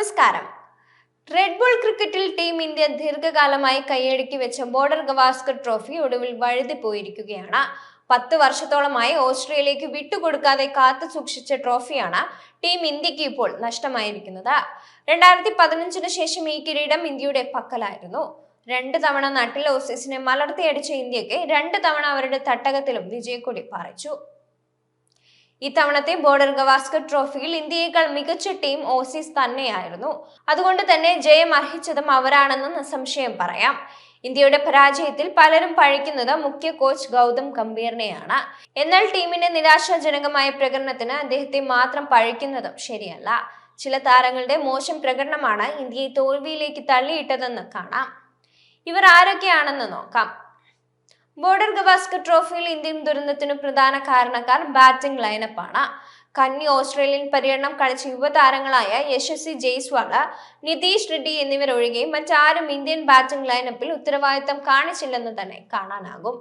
നമസ്കാരം. Red ball ക്രിക്കറ്റിൽ team India ദീർഘകാലമായി കൈയടക്കി വെച്ച ബോർഡർ ഗവാസ്കർ ട്രോഫി ഒടുവിൽ വഴുതി പോയിരിക്കുകയാണ്. പത്ത് വർഷത്തോളമായി ഓസ്ട്രേലിയക്ക് വിട്ടുകൊടുക്കാതെ കാത്തു സൂക്ഷിച്ച ട്രോഫിയാണ് ടീം ഇന്ത്യയ്ക്ക് ഇപ്പോൾ നഷ്ടമായിരിക്കുന്നത്. രണ്ടായിരത്തി പതിനഞ്ചിന് ശേഷം ഈ കിരീടം ഇന്ത്യയുടെ പക്കലായിരുന്നു. രണ്ട് തവണ നാട്ടിൽ ഓസീസിനെ മലർത്തിയടിച്ച ഇന്ത്യയ്ക്ക് രണ്ട് തവണ അവരുടെ തട്ടകത്തിലും വിജയക്കൊടി പാറിച്ചു. ഇത്തവണത്തെ ബോർഡർ ഗവാസ്കർ ട്രോഫിയിൽ ഇന്ത്യയേക്കാൾ മികച്ച ടീം ഓസീസ് തന്നെയായിരുന്നു. അതുകൊണ്ട് തന്നെ ജയം അർഹിച്ചതും അവരാണെന്ന് നിസ്സംശയം പറയാം. ഇന്ത്യയുടെ പരാജയത്തിൽ പലരും പഴിക്കുന്നത് മുഖ്യ കോച്ച് ഗൗതം ഗംഭീറിനെയാണ്. എന്നാൽ ടീമിന്റെ നിരാശാജനകമായ പ്രകടനത്തിന് അദ്ദേഹത്തെ മാത്രം പഴിക്കുന്നതും ശരിയല്ല. ചില താരങ്ങളുടെ മോശം പ്രകടനമാണ് ഇന്ത്യയെ തോൽവിയിലേക്ക് തള്ളിയിട്ടതെന്ന് കാണാം. ഇവർ ആരൊക്കെയാണെന്ന് നോക്കാം. ബോർഡർ ഗവാസ്കർ ട്രോഫിയിൽ ഇന്ത്യൻ ദുരന്തത്തിനു പ്രധാന കാരണക്കാർ ബാറ്റിംഗ് ലൈനപ്പാണ് കന്നി ഓസ്ട്രേലിയൻ പര്യടനം കളിച്ച യുവതാരങ്ങളായ യശസ്വി ജയ്സ്വാള നിതീഷ് റെഡ്ഡി എന്നിവരൊഴികെ മറ്റാരും ഇന്ത്യൻ ബാറ്റിംഗ് ലൈനപ്പിൽ ഉത്തരവാദിത്തം കാണിച്ചില്ലെന്ന് തന്നെ കാണാനാകും.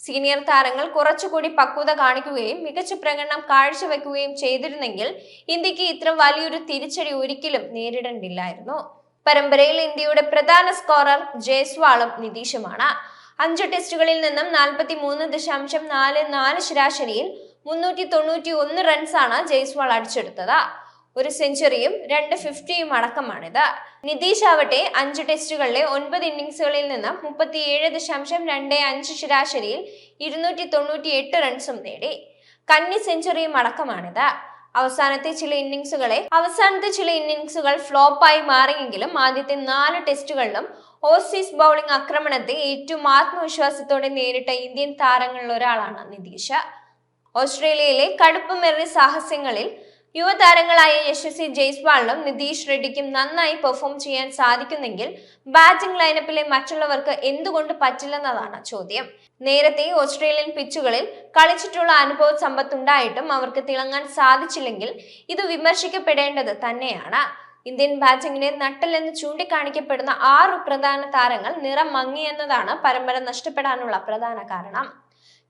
സീനിയർ താരങ്ങൾ കുറച്ചുകൂടി പക്വത കാണിക്കുകയും മികച്ച പ്രകടനം കാഴ്ചവെക്കുകയും ചെയ്തിരുന്നെങ്കിൽ ഇന്ത്യയ്ക്ക് ഇത്ര വലിയൊരു തിരിച്ചടി ഒരിക്കലും നേരിടേണ്ടില്ലായിരുന്നു. പരമ്പരയിൽ ഇന്ത്യയുടെ പ്രധാന സ്കോറർ ജയ്സ്വാളും നിതീഷുമാണ്. അഞ്ച് ടെസ്റ്റുകളിൽ നിന്നും നാൽപ്പത്തി മൂന്ന് ദശാംശം നാല് നാല് ശരാശരിയിൽ മുന്നൂറ്റി തൊണ്ണൂറ്റി ഒന്ന് റൺസാണ് ജയ്സ്വാൾ അടിച്ചെടുത്തത്. ഒരു സെഞ്ചുറിയും രണ്ട് ഫിഫ്റ്റിയും അടക്കമാണിത്. നിതീഷ് ആവട്ടെ അഞ്ച് ടെസ്റ്റുകളിലെ ഒൻപത് ഇന്നിംഗ്സുകളിൽ നിന്ന് മുപ്പത്തിയേഴ് ദശാംശം രണ്ട് അഞ്ച് ശരാശരിയിൽ ഇരുന്നൂറ്റി തൊണ്ണൂറ്റി എട്ട് റൺസും നേടി. കന്നി സെഞ്ചുറിയും അടക്കമാണിത്. അവസാനത്തെ ചില ഇന്നിങ്സുകളെ അവസാനത്തെ ചില ഇന്നിംഗ്സുകൾ ഫ്ലോപ്പായി മാറിയെങ്കിലും ആദ്യത്തെ നാല് ടെസ്റ്റുകളിലും ഓസീസ് ബൗളിംഗ് ആക്രമണത്തെ ഏറ്റവും ആത്മവിശ്വാസത്തോടെ നേരിട്ട ഇന്ത്യൻ താരങ്ങളിൽ ഒരാളാണ് നിതീഷ. ഓസ്ട്രേലിയയിലെ കടുപ്പമേറിയ സാഹസ്യങ്ങളിൽ യുവതാരങ്ങളായ യശസ്വി ജയ്സ്വാളിനും നിതീഷ് റെഡ്ഡിക്കും നന്നായി പെർഫോം ചെയ്യാൻ സാധിക്കുന്നെങ്കിൽ ബാറ്റിംഗ് ലൈനപ്പിലെ മറ്റുള്ളവർക്ക് എന്തുകൊണ്ട് പറ്റില്ലെന്നതാണ് ചോദ്യം. നേരത്തെ ഓസ്ട്രേലിയൻ പിച്ചുകളിൽ കളിച്ചിട്ടുള്ള അനുഭവ സമ്പത്തുണ്ടായിട്ടും അവർക്ക് തിളങ്ങാൻ സാധിച്ചില്ലെങ്കിൽ ഇത് വിമർശിക്കപ്പെടേണ്ടത് തന്നെയാണ്. ഇന്ത്യൻ ബാറ്റിംഗിനെ നട്ടലെന്ന് ചൂണ്ടിക്കാണിക്കപ്പെടുന്ന ആറു പ്രധാന താരങ്ങൾ നിറം മങ്ങിയെന്നതാണ് പരമ്പര നഷ്ടപ്പെടാനുള്ള പ്രധാന കാരണം.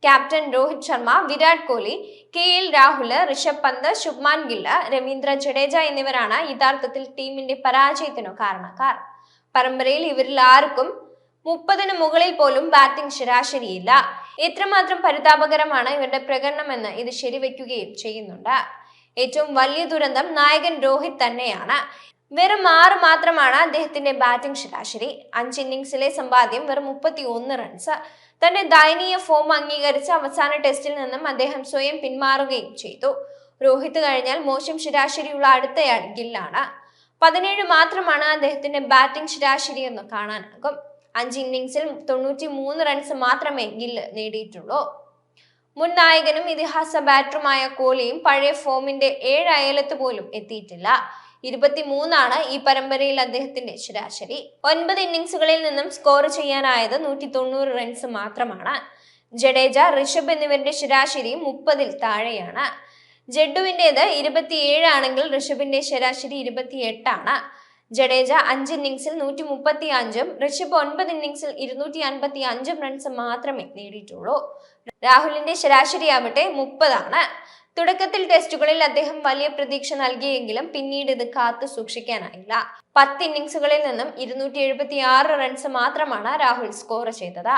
Captain Rohit Sharma Virat Kohli K L Rahul Rishabh Pant Shubman ഗില്ല Ravindra Jadeja എന്നിവരാണ് യഥാർത്ഥത്തിൽ ടീമിന്റെ പരാജയത്തിനു കാരണക്കാർ. പരമ്പരയിൽ ഇവരിൽ ആർക്കും മുപ്പതിന് മുകളിൽ പോലും ബാറ്റിംഗ് ശരാശരിയില്ല. എത്രമാത്രം പരിതാപകരമാണ് ഇവരുടെ പ്രകടനമെന്ന് ഇത് ശരിവെക്കുകയും ചെയ്യുന്നുണ്ട്. ഏറ്റവും വലിയ ദുരന്തം നായകൻ രോഹിത് തന്നെയാണ്. വെറും ആറ് മാത്രമാണ് അദ്ദേഹത്തിന്റെ ബാറ്റിംഗ് ശരാശരി. അഞ്ച് ഇന്നിംഗ്സിലെ സമ്പാദ്യം വെറും മുപ്പത്തി ഒന്ന് റൺസ് തന്റെ ദയനീയ ഫോം അംഗീകരിച്ച് അവസാന ടെസ്റ്റിൽ നിന്നും അദ്ദേഹം സ്വയം പിന്മാറുകയും ചെയ്തു. രോഹിത് കഴിഞ്ഞാൽ മോശം ശരാശരിയുള്ള അടുത്തയാൾ ഗില്ലാണ്. പതിനേഴ് മാത്രമാണ് അദ്ദേഹത്തിന്റെ ബാറ്റിംഗ് ശരാശരി എന്ന് കാണാനാകും. അഞ്ച് ഇന്നിംഗ്സിൽ തൊണ്ണൂറ്റി മൂന്ന് റൺസ് മാത്രമേ ഗില്ല് നേടിയിട്ടുള്ളൂ. മുൻ നായകനും ഇതിഹാസ ബാറ്ററുമായ കോഹ്ലിയും പഴയ ഫോമിന്റെ ഏഴ് അയലത്ത് പോലും എത്തിയിട്ടില്ല. ഇരുപത്തിമൂന്നാണ് ഈ പരമ്പരയിൽ അദ്ദേഹത്തിന്റെ ശരാശരി. ഒൻപത് ഇന്നിംഗ്സുകളിൽ നിന്നും സ്കോർ ചെയ്യാനായത് നൂറ്റി തൊണ്ണൂറ് റൺസ് മാത്രമാണ്. ജഡേജ ഋഷഭ് എന്നിവരുടെ ശരാശരി മുപ്പതിൽ താഴെയാണ്. ജഡ്ഡുവിന്റെത് ഇരുപത്തിയേഴ് ആണെങ്കിൽ ഋഷഭിന്റെ ശരാശരി ഇരുപത്തിയെട്ടാണ്. ജഡേജ അഞ്ച് ഇന്നിംഗ്സിൽ നൂറ്റി മുപ്പത്തി അഞ്ചും ഋഷഭ് ഒൻപത് ഇന്നിംഗ്സിൽ ഇരുന്നൂറ്റി അൻപത്തി അഞ്ചും റൺസ് മാത്രമേ നേടിയിട്ടുള്ളൂ. രാഹുലിന്റെ ശരാശരി ആവട്ടെ മുപ്പതാണ്. തുടക്കത്തിൽ ടെസ്റ്റുകളിൽ അദ്ദേഹം വലിയ പ്രതീക്ഷ നൽകിയെങ്കിലും പിന്നീട് ഇത് കാത്തു സൂക്ഷിക്കാനായില്ല. പത്ത് ഇന്നിംഗ്സുകളിൽ നിന്നും ഇരുന്നൂറ്റി റൺസ് മാത്രമാണ് രാഹുൽ സ്കോർ ചെയ്തത്.